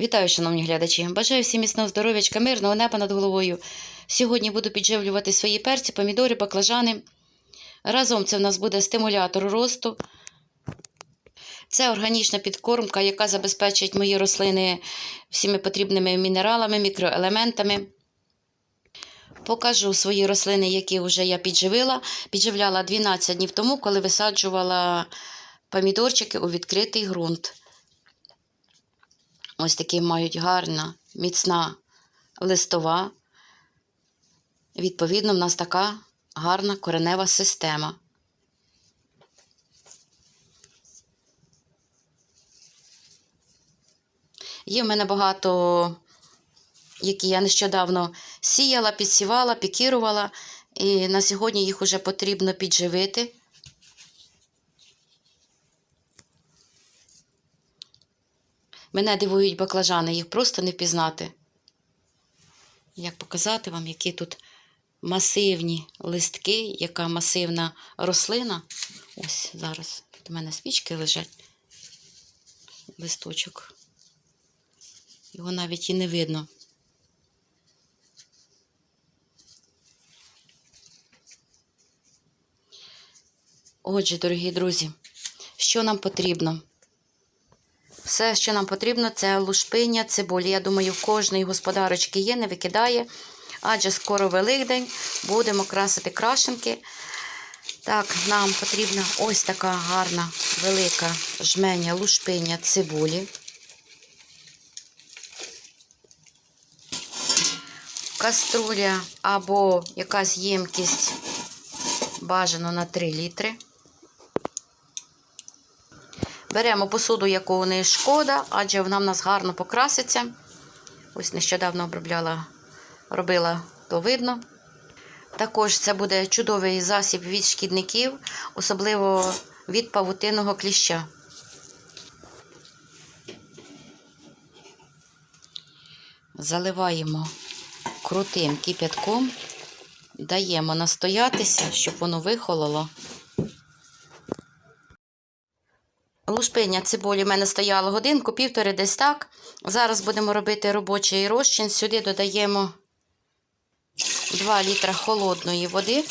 Вітаю, шановні глядачі! Бажаю всім міцного здоров'ячка, мирного неба над головою. Сьогодні буду підживлювати свої перці, помідори, баклажани. Разом це в нас буде стимулятор росту. Це органічна підкормка, яка забезпечить мої рослини всіми потрібними мінералами, мікроелементами. Покажу свої рослини, які вже я підживила. Підживляла 12 днів тому, коли висаджувала помідорчики у відкритий ґрунт. Ось такі мають гарна, міцна листова. Відповідно, в нас така гарна коренева система. Є в мене багато, які я нещодавно сіяла, підсівала, пікірувала, і на сьогодні їх вже потрібно підживити. Мене дивують баклажани, їх просто не впізнати. Як показати вам, які тут масивні листки, яка масивна рослина. Ось зараз тут у мене свічки лежать. Листочок. Його навіть і не видно. Отже, дорогі друзі, що нам потрібно? Все, що нам потрібно, це лушпиня, цибулі. Я думаю, в кожної господарочки є, не викидає. Адже скоро Великдень, будемо красити крашенки. Так, нам потрібна ось така гарна, велика жменя лушпиня цибулі. Каструля або якась ємкість бажано на 3 літри. Беремо посуду, яку не шкода, адже вона в нас гарно покраситься. Ось нещодавно обробляла, робила, то видно. Також це буде чудовий засіб від шкідників, особливо від павутинного кліща. Заливаємо крутим кип'ятком, даємо настоятися, щоб воно вихололо. Лушпиня цибулі в мене стояло годинку, півтори десь так. Зараз будемо робити робочий розчин. Сюди додаємо 2 літра холодної води.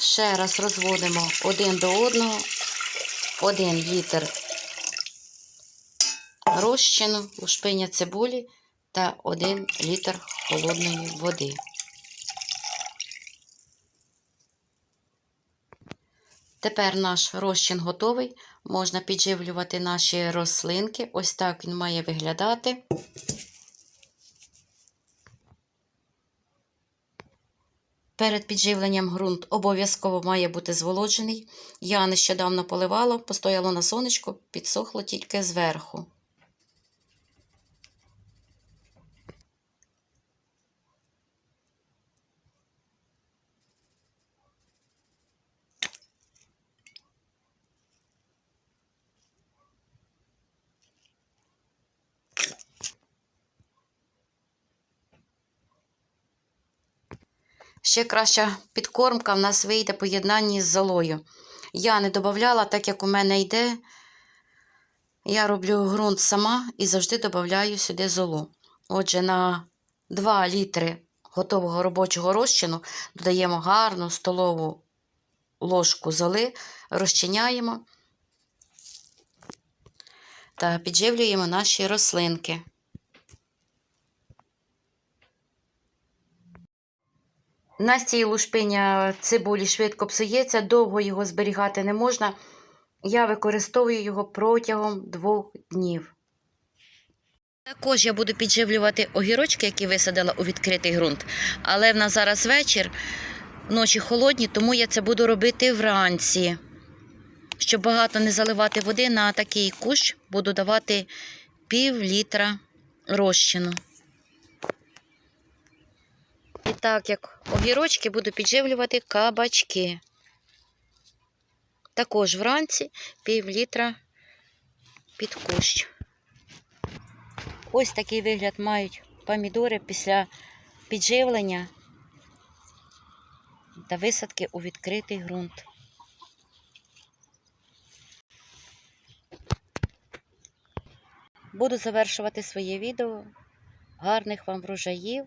Ще раз розводимо один до одного, 1 літр розчину, лушпиня цибулі та 1 літр холодної води. Тепер наш розчин готовий. Можна підживлювати наші рослинки. Ось так він має виглядати. Перед підживленням ґрунт обов'язково має бути зволоджений. Я нещодавно поливала, постояло на сонечку, підсохло тільки зверху. Ще краща підкормка в нас вийде поєднанні з золою. Я не додавала, так як у мене йде. Я роблю ґрунт сама і завжди додаю сюди золу. Отже, на 2 літри готового робочого розчину додаємо гарну столову ложку золи, розчиняємо та підживлюємо наші рослинки. Настій лушпиня цибулі швидко псується, довго його зберігати не можна. Я використовую його протягом двох днів. Також я буду підживлювати огірочки, які висадила у відкритий ґрунт. Але в нас зараз вечір, ночі холодні, тому я це буду робити вранці. Щоб багато не заливати води, на такий кущ буду давати пів літра розчину. І так як огірочки буду підживлювати кабачки. Також вранці пів літра під кущ. Ось такий вигляд мають помідори після підживлення. та висадки у відкритий ґрунт. Буду завершувати своє відео. Гарних вам врожаїв.